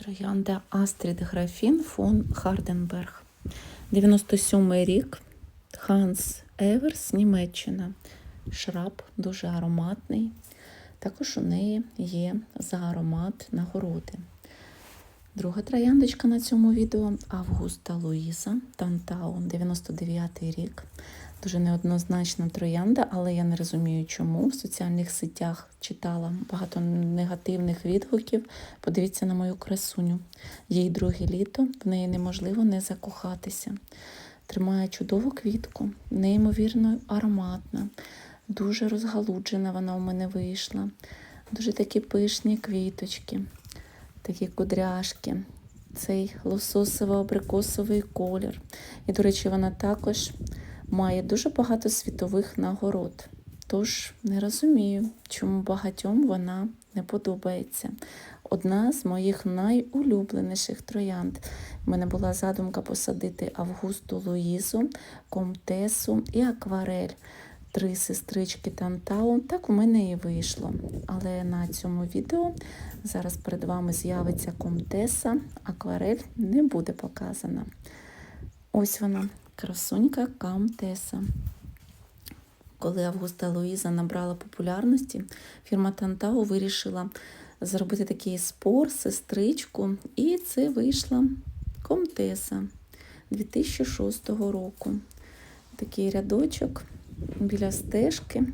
Троянда Астрід Графін фон Харденберг. 97 рік. Ханс Еверс, Німеччина. Шраб дуже ароматний. Також у неї є за аромат нагороди. Друга трояндочка на цьому відео Августа Луїза, Тантаун, 99-й рік. Дуже неоднозначна троянда, але я не розумію, чому. В соціальних сетях читала багато негативних відгуків. Подивіться на мою красуню. Їй друге літо, в неї неможливо не закохатися. Тримає чудову квітку, неймовірно ароматна, дуже розгалуджена вона у мене вийшла. Дуже такі пишні квіточки, такі кудряшки, цей лососово-абрикосовий колір. І, до речі, вона також має дуже багато світових нагород. Тож не розумію, чому багатьом вона не подобається. Одна з моїх найулюбленіших троянд. У мене була задумка посадити Августу Луїзу, Комтесу і Акварель. Три сестрички Тантау. Так у мене і вийшло. Але на цьому відео зараз перед вами з'явиться Комтеса, Акварель не буде показана. Ось вона, красунька Комтеса. Коли Августа Луїза набрала популярності, фірма Тантау вирішила зробити такий спор, сестричку, і це вийшла Комтеса 2006 року. Такий рядочок біля стежки.